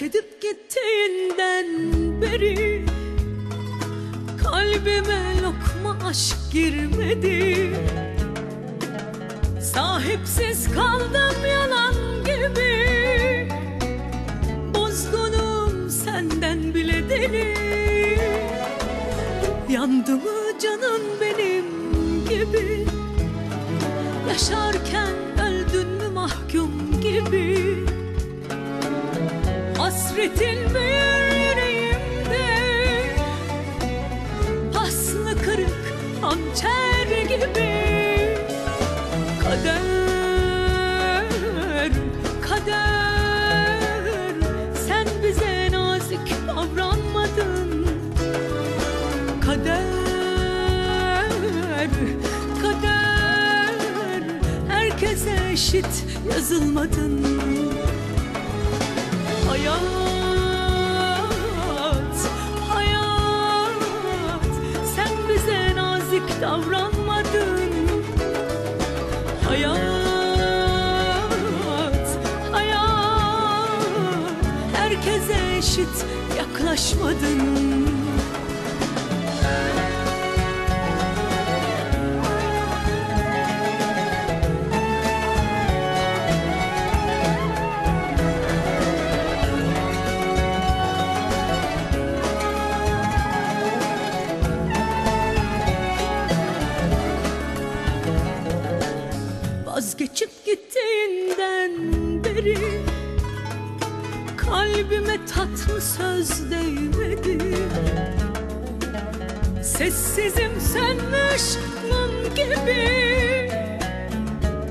Terk edip gittiğinden beri Kalbime lokma aşk girmedi. Sahipsiz kaldım yalan gibi. Bozgunum senden bile deli Yandı mı canın eşit yazılmadın. Hayat, hayat Sen bize nazik davranmadın. Hayat, hayat Herkese eşit yaklaşmadın Kalbime tatlı söz değmedi. Sessizim sönmüş mum gibi.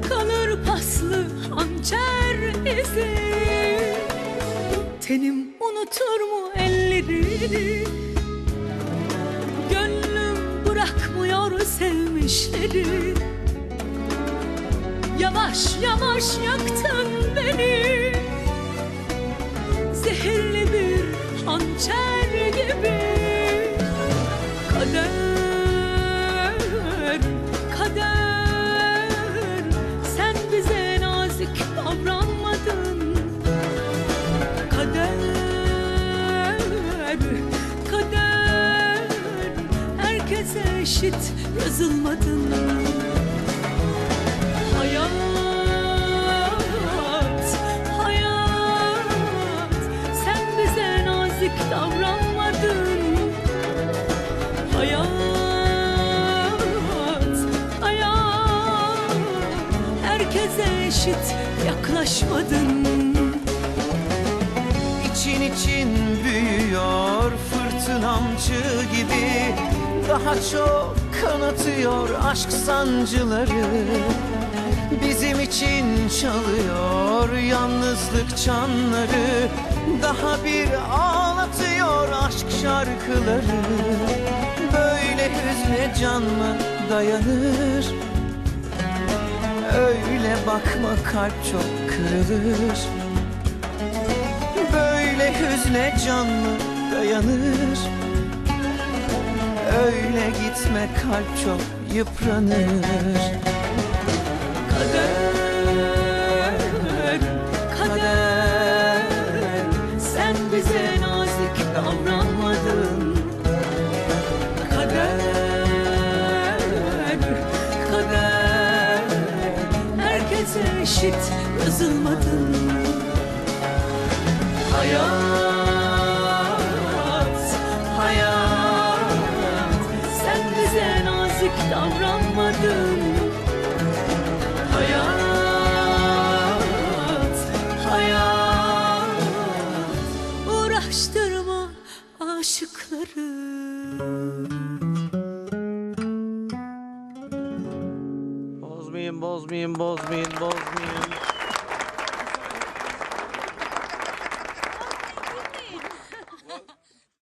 Kalır paslı hançer izi. Tenim unutur mu ellerini Gönlüm bırakmıyor sevmişleri. Yavaş yavaş yaktın beni hançer gibi. Kader, kader Sen bize nazik davranmadın. Kader, kader Herkese eşit yazılmadın. Hayat, eşit yaklaşmadın. İçin için büyüyor fırtınamcı gibi. Daha çok kanatıyor aşk sancıları. Bizim için çalıyor yalnızlık çanları. Daha bir ağlatıyor aşk şarkıları. Böyle hüzne can mı dayanır Öyle bakma kalp çok kırılır. Böyle hüzne can mı dayanır. Öyle gitme kalp çok yıpranır. Kader, eşit yazılmadın. Hayat, Bozmayın bozmayın bozmayın bozmayın